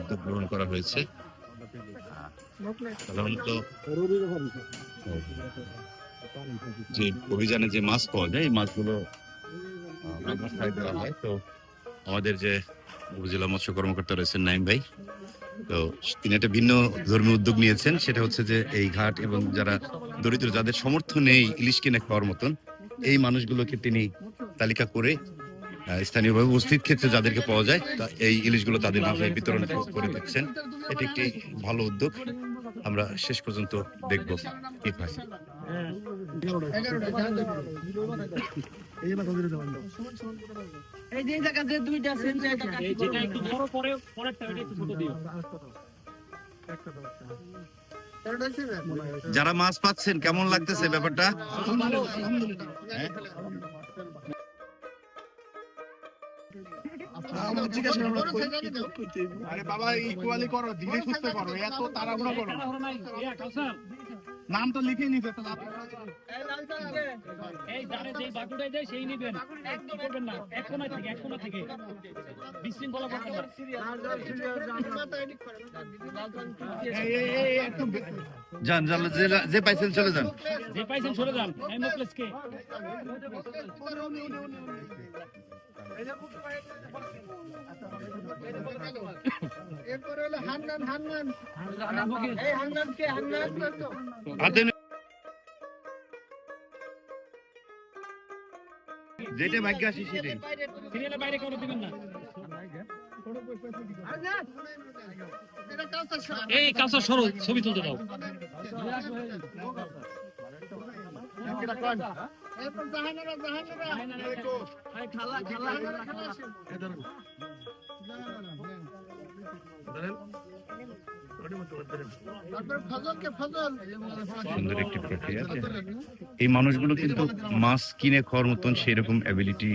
উদ্যোগ গ্রহণ করা হয়েছে। সাধারণত যে অভিযানে যে মাছ পাওয়া যায়, এই মাছগুলো তো আমাদের যে উপজেলা মৎস্য কর্মকর্তা রয়েছেন নাইম ভাই, তো তিনি একটা ভিন্ন ধর্মীয় উদ্যোগ নিয়েছেন। সেটা হচ্ছে যে এই ঘাট এবং যারা দরিদ্র, যাদের সামর্থ্য নেই ইলিশ কিনে খাওয়ার মতন, এই মানুষগুলোকে তিনি তালিকা করে স্থানীয়ভাবে উপস্থিত ক্ষেত্রে যাদেরকে পাওয়া যায় তা এই ইলিশগুলো তাদের মাঝে বিতরণ করে দিচ্ছেন। এটি একটি ভালো উদ্যোগ। আমরা শেষ পর্যন্ত দেখব কি হয়। এই যে জায়গা দুইটা সেম যেটা একটু বড় পরে পরেরটা একটু ছোট দিও। যারা মাছ পাচ্ছেন কেমন লাগতেছে ব্যাপারটা? হ্যাঁ? আরে বাবা ইকুয়ালি করো ধীরে সুস্থ করো এত তাড়াহুড়ো করো না। নাম তো লিখে নিতে এই যারে যেই বাটুটাই দেয় সেই নিবেন। করবেন না এক কোণা থেকে এক কোণা থেকে। বিশৃঙ্খলা যান যান যে- পাইছেন চলে যান। যে পাইছেন সরে যান এই এই যেটা ভাগ্য আসি সেটাই সিরিয়ালের বাইরে কাউকে দিবেন না। এই কাঁচা সরো ছবি তুলতে দাও। খালা খালা। সুন্দর একটি প্রক্রিয়া এই মানুষগুলো কিন্তু মাছ কিনে খাওয়ার মতন সেরকম অ্যাবিলিটি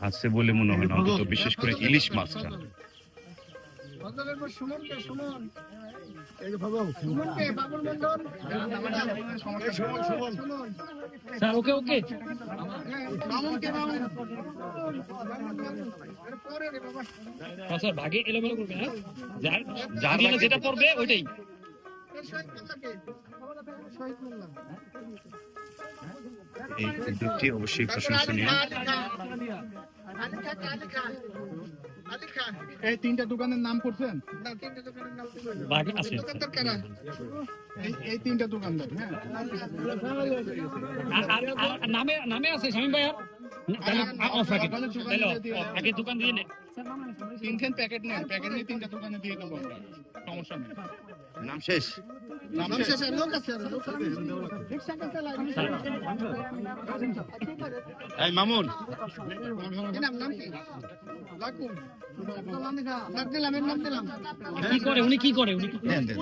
আছে বলে মনে হয় না। অন্তত বিশেষ করে ইলিশ মাছটা স্যার ওকে ওকে। মামুনকে মামুন এরপরে রে বাবা স্যার ভাগে এলোমেলো করবে হ্যাঁ? যার যার মানে যেটা পড়বে ওইটাই। এই উদ্যোগটি অবশ্যই প্রশংসনীয়। এই তিনটা দোকানের নাম করছেন? না তিনটে দোকানের নাম কি বলব বাকি আছে। এই এই তিনটা দোকানদার হ্যাঁ? নামে নামে আছে স্বামী ভাই আর অফ রাখেন। আগে দোকান দিয়ে নে। তিনখান প্যাকেট নেন প্যাকেট নিয়ে তিনটা দোকানে দিয়ে দেবো আমরা। সমস্যা নেই। নাম শেষ। নাম লোক আছে এই মামুন। কি? নাম নাম করে? উনি কি করে? উনি দেন দেন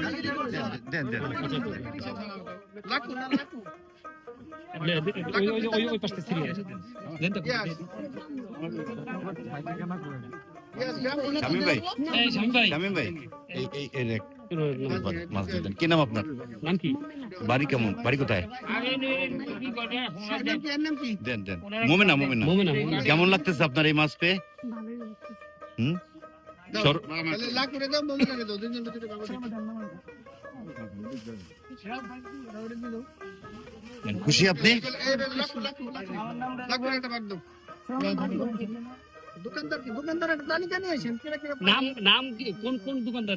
দেন দেন বাড়ি কেমন বাড়ি কোথায়। কেমন লাগতেছে আপনার এই মাছ পেয়ে হুম খুশি আপনি? দোকানদার কি দোকানদার নাম নাম কি কোন কোন দোকানদার